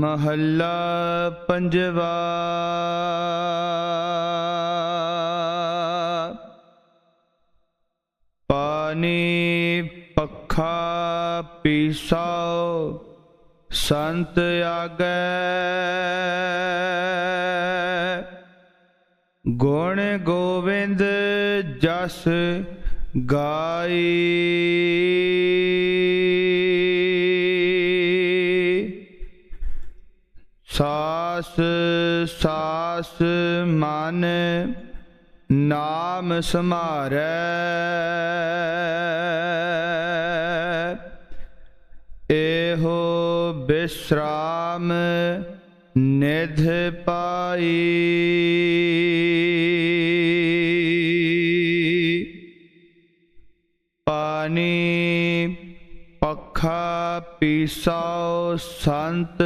ਮਹੱਲਾ ਪੰਜਵਾ। ਪਾਣੀ ਪੱਖਾ ਪੀਸਾਓ ਸੰਤ ਆਗੈ। ਗੁਣ ਗੋਵਿੰਦ ਜਸ ਗਾਈ। ਸਾਸ ਸਾਸ ਮਨ ਨਾਮ ਸਮਾਰੈ। ਇਹੋ ਬਿਸਰਾਮ ਨਿਧ ਪਾਈ। ਪਾਣੀ ਪੱਖਾ ਪੀਸਾਓ ਸੰਤ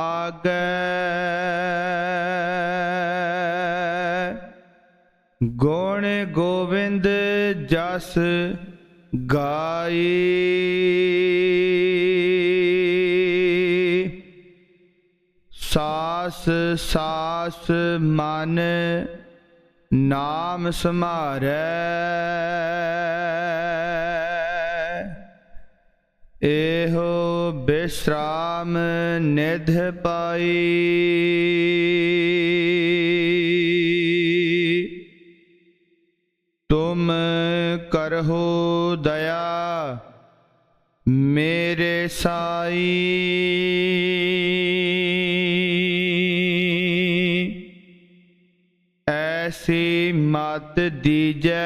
ਆਗੈ। ਗੁਣ ਗੋਵਿੰਦ ਜਸ ਗਾਈ। ਸਾਸ ਸਾਸ ਮਨ ਨਾਮ ਸਮਾਰੈ। ਇਹੋ ਬਿਸਰਾਮ ਨਿਧ ਪਾਈ। ਤੁਮ ਕਰਹੁ ਦਇਆ ਮੇਰੇ ਸਾਈ। ਐਸੀ ਮਤ ਦੀਜੈ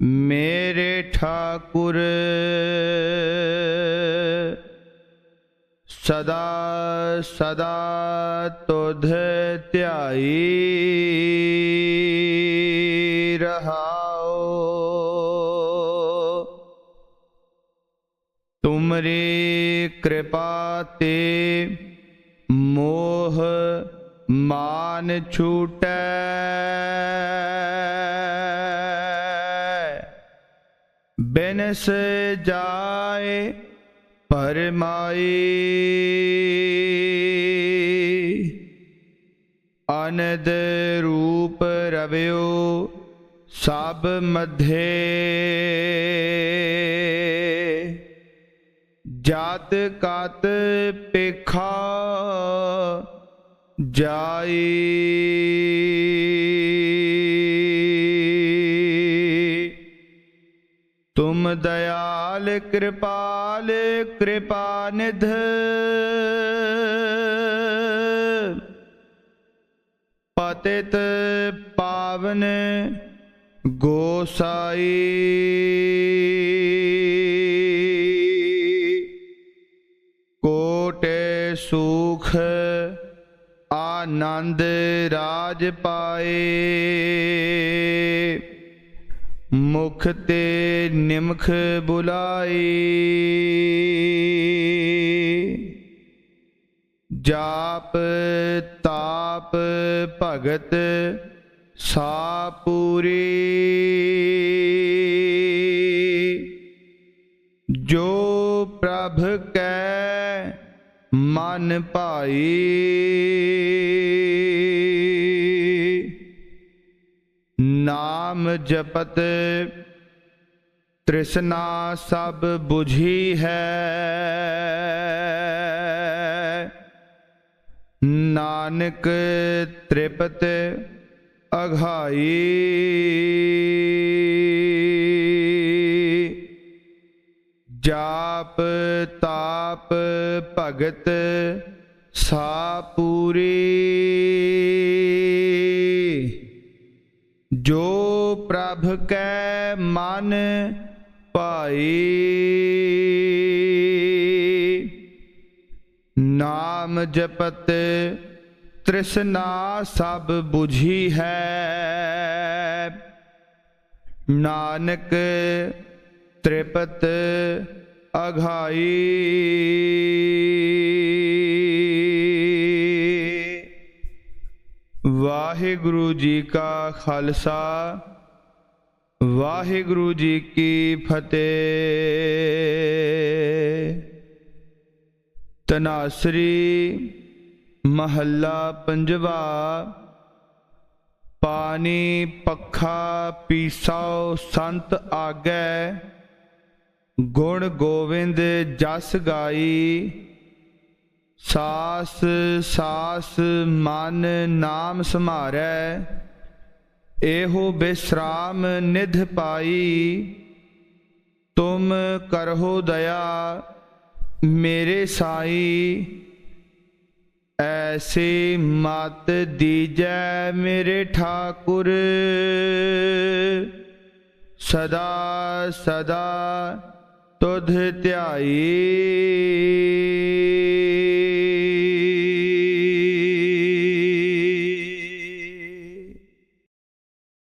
ਮੇਰੇ ਠਾਕੁਰ ਸਦਾ ਸਦਾ ਤੁਧ ਧਿਆਈ ਰਹਾਓ। ਤੁਮਰੀ ਕਿਰਪਾ ਤੇ ਮੋਹ ਮਾਨ ਛੂਟੈ। ਬਿਨਸ ਜਾਏ ਪਰਮਾਈ। ਅਨਦ ਰੂਪ ਰਵਿਓ ਸਭ ਮਧੇ। ਜਾਤ ਕਤ ਪੇਖਾ ਜਾਈ। ਤੁਮ ਦਇਆਲ ਕਿਰਪਾਲ ਕਿਰਪਾ ਨਿਧ ਪਤਿਤ ਪਾਵਨ ਗੋਸਾਈ ਕੋਟੇ ਸੁਖ ਆਨੰਦ ਰਾਜ ਪਾਏ ਮੁਖ ਤੇ ਨਿਮਖ ਬੁਲਾਈ। ਜਾਪ ਤਾਪ ਭਗਤ ਸਾਪੂਰੀ ਜੋ ਪ੍ਰਭ ਕੈ ਮਨ ਭਾਈ। ਨਾਮ ਜਪਤ ਤ੍ਰਿਸ਼ਨਾ ਸਭ 부ਝੀ ਹੈ। ਨਾਨਕ ਤ੍ਰਿਪਤ ਅਘਾਈ ਜਾਪ ਤਾਪ ਭਗਤ ਸਾਪੂਰੀ ਜੋ ਪ੍ਰਭ ਕੈ ਮਨ ਭਾਈ ਨਾਮ ਜਪਤ ਤ੍ਰਿਸ਼ਨਾ ਸਭ 부ਝੀ ਹੈ। ਨਾਨਕ ਤ੍ਰਿਪਤ ਅਘਾਈ ਵਾਹਿਗੁਰੂ ਜੀ ਕਾ ਖਾਲਸਾ, ਵਾਹਿਗੁਰੂ ਜੀ ਕੀ ਫਤਿਹ। ਤਨਾਸਰੀ ਮਹੱਲਾ ਪੰਜਵਾ, ਪਾਣੀ ਪੱਖਾ ਪੀਸਾਓ ਸੰਤ ਆਗੈ, ਗੁਣ ਗੋਵਿੰਦ ਜਸ ਗਾਈ। ਸਾਸ ਸਾਸ ਮਨ ਨਾਮ ਸਮਾਰੈ, ਇਹੋ ਬਿਸਰਾਮ ਨਿਧ ਪਾਈ। ਤੁਮ ਕਰਹੁ ਦਇਆ, ਮੇਰੇ ਸਾਈ। ਐਸੀ ਮਤ ਦੀਜੈ ਮੇਰੇ ਠਾਕੁਰ। ਸਦਾ ਸਦਾ ਤੁਧ ਧਿਆਈ।